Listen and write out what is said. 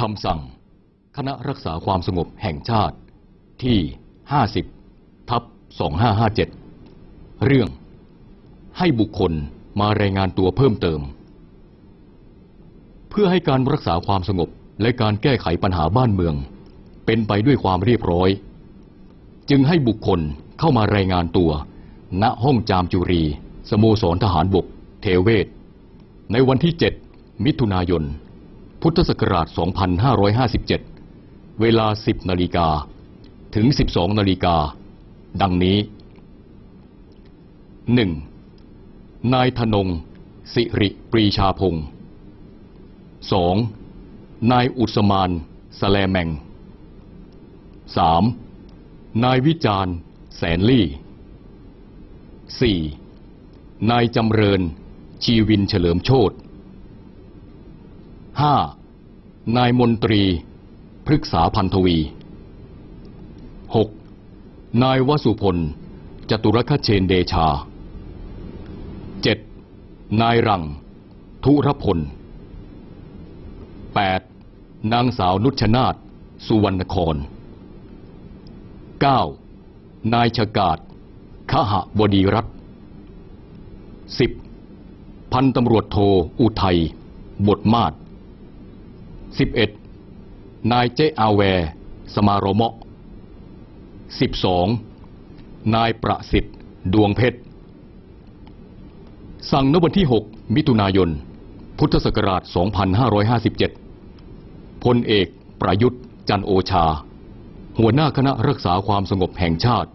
คำสั่ง คณะรักษาความสงบแห่งชาติที่ 50 ทับ 2557 เรื่อง ให้บุคคลมารายงานตัวเพิ่มเติม เพื่อให้การรักษาความสงบและการแก้ไขปัญหาบ้านเมือง เป็นไปด้วยความเรียบร้อย จึงให้บุคคลเข้ามารายงานตัว ณห้องจามจุรี สโมสรทหารบก เทเวศ ในวันที่ 7 มิถุนายน พุทธศักราช 2557 เวลา 10 นาฬิกา ถึง 12 นาฬิกา ดังนี้ 1. นายธนง สิริปรีชาพงศ์ 2. นายอุสมานสแลแมง 3. นายวิจารณ์ แสนลี่ 4. นายจำเริญ ชีวินเฉลิมโชต 5. นายมนตรี พฤกษาพันธวี 6. นายวสุพล จตุรคเชนเดชา 7. นายรัง ทุรพล 8. นางสาวนุชนาธสุวรรณคร 9. นายชกาดขหบดีรัตน์ 10. พันตำรวจโท อุทัย บทมาศ 11. นายเจอาแว สมารมะ 12. นายประสิทธิ์ ดวงเพชร สั่งณวันที่ 6 มิถุนายน พุทธศักราช 2557 พลเอกประยุทธ์จันโอชา หัวหน้าคณะรักษาความสงบแห่งชาติ